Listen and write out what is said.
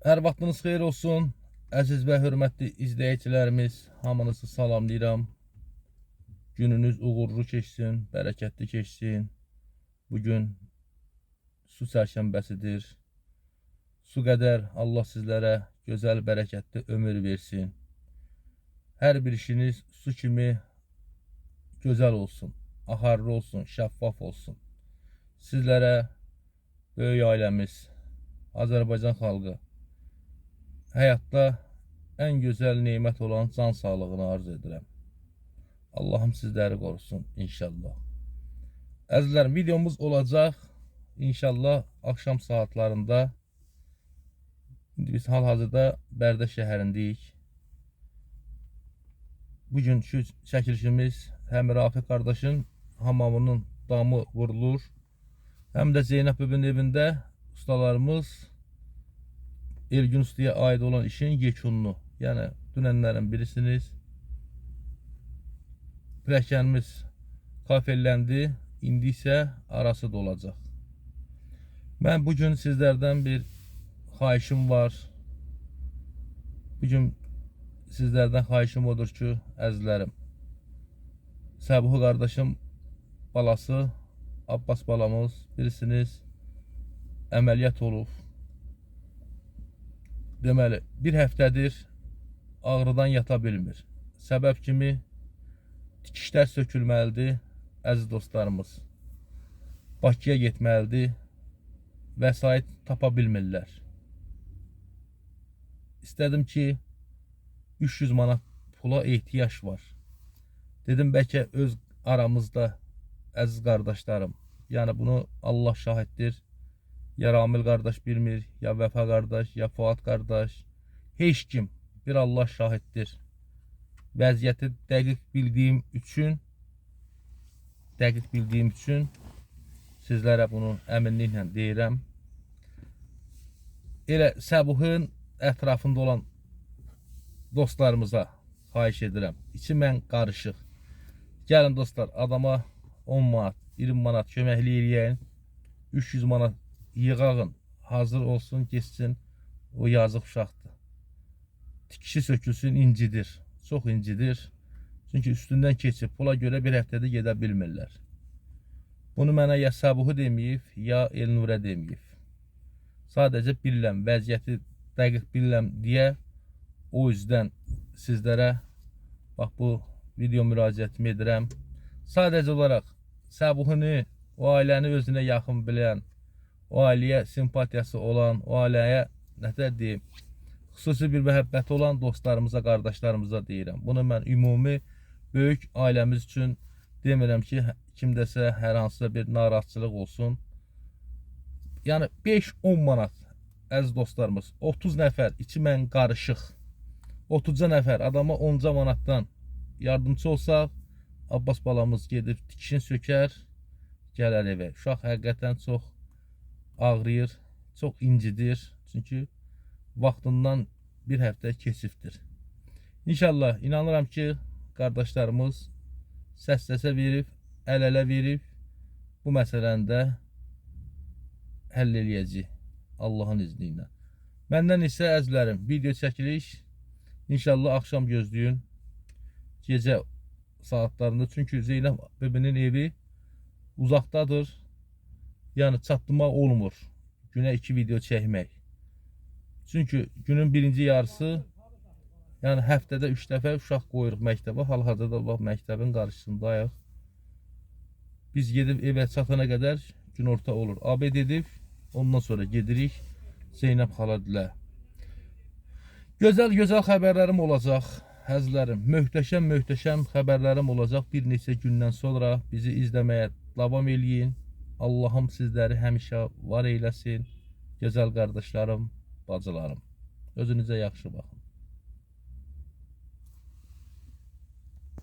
Hər vaxtınız xeyir olsun. Əziz və hörmətli izləyicilərimiz, hamınızı salamlayıram. Gününüz uğurlu keçsin, bərəkətli keçsin. Bugün su çərşənbəsidir. Su qədər Allah sizlərə gözəl, bərəkətli ömür versin. Hər bir işiniz su kimi gözəl olsun, axarlı olsun, şəffaf olsun. Sizlərə böyük ailəmiz, Azərbaycan xalqı həyatda ən gözəl nemət olan can sağlığını arzu edirəm. Allahım sizləri qorusun inşallah. Əzizlərim, videomuz olacaq inşallah axşam saatlarında. İndi biz hal-hazırda Bərdə şəhərindəyik. Bugünkü çəkilişimiz həm Rafiq qardaşın hamamının damı vurulur, həm də Zeynəb bibinin evində ustalarımız Elgün Ustaya aid olan işin yekununu, yəni dünənlərin birisiniz. Pilləkənimiz kafelləndi, indi isə arası da olacaq. Mən bugün sizlərdən bir xahişim var. Bugün sizlərdən xahişim odur ki, əzizlərim, Səbuhu qardaşım balası Abbas balamız birisiniz əməliyyat olub. Deməli, bir həftədir ağrıdan yata bilmir. Səbəb kimi tikişlər sökülməlidir, əziz dostlarımız. Bakıya getməlidir, vəsait tapa bilmirlər. İstədim ki, 300 manat pula ehtiyac var. Dedim bəlkə öz aramızda əziz qardaşlarım, yəni bunu Allah şahiddir. Ya Ramil qardaş bilmir, ya Vəfa qardaş, ya Fuad qardaş, heç kim bir Allah şahiddir. Vəziyyəti dəqiq bildiyim üçün dəqiq bildiyim üçün sizlərə bunu əminliklə deyirəm. Elə Səbuhun ətrafında olan dostlarımıza xahiş edirəm. İçi mən qarışıq. Gəlin dostlar, adama 10 manat, 20 manat köməklik eləyəyin. 300 manat yığağın, hazır olsun, geçsin. O yazıq uşaqdır. Tikişi sökülsün, incidir. Çox incidir. Çünki üstündən keçib, pula görə bir həftədə gedə bilmirlər. Bunu mənə ya Səbuhu deməyib, ya Elnurə deməyib. Sadəcə bilirəm, vəziyyəti dəqiq bilirəm deyə o yüzden sizlərə bax bu video müraciətimi edirəm. Sadəcə olaraq Səbuhunu, o ailəni özünə yaxın bilən, o ailəyə simpatiyası olan, o ailəyə nətər deyim, xüsusi bir məhəbbəti olan dostlarımıza, qardaşlarımıza deyirəm. Bunu mən ümumi böyük ailəmiz üçün demirəm ki, kimdəsə hər hansısa bir narahatçılıq olsun. Yəni 5-10 manat əziz dostlarımız, 30 nəfər içi mən qarışıq. 30 nəfər adama 10 manatdan yardımcı olsaq, Abbas balamız gedib tikişini sökər, gələr evə. Uşaq həqiqətən çox ağrıyır, çox incidir. Çünki vaxtından bir həftə keçibdir. İnşallah inanıram ki, qardaşlarımız səs-səsə verib, əl-ələ verib bu məsələni də həll eləyəcək Allahın izni ilə. Məndən isə əzlərim video çəkiliş İnşallah akşam gözləyin. Gecə saatlarında çünkü Zeynep bebinin evi uzaqdadır. Yəni çatdırmaq olmur. Günə 2 video çəkmək. Çünki günün birinci yarısı yəni həftədə 3 dəfə uşaq qoyuruq məktəbə. Hal-hazırda bax məktəbin qarşısındayıq. Biz gedib evə çatana qədər günorta olur. Abed edib ondan sonra gedirik Zeynep xala dilə. Gözəl gözəl xəbərlərim olacaq. Həzlərim, möhtəşəm möhtəşəm xəbərlərim olacaq. Bir neçə gündən sonra bizi izləməyə davam eləyin. Allahım sizləri həmişə var eyləsin. Gözəl qardaşlarım, bacılarım. Özünüzə yaxşı baxın.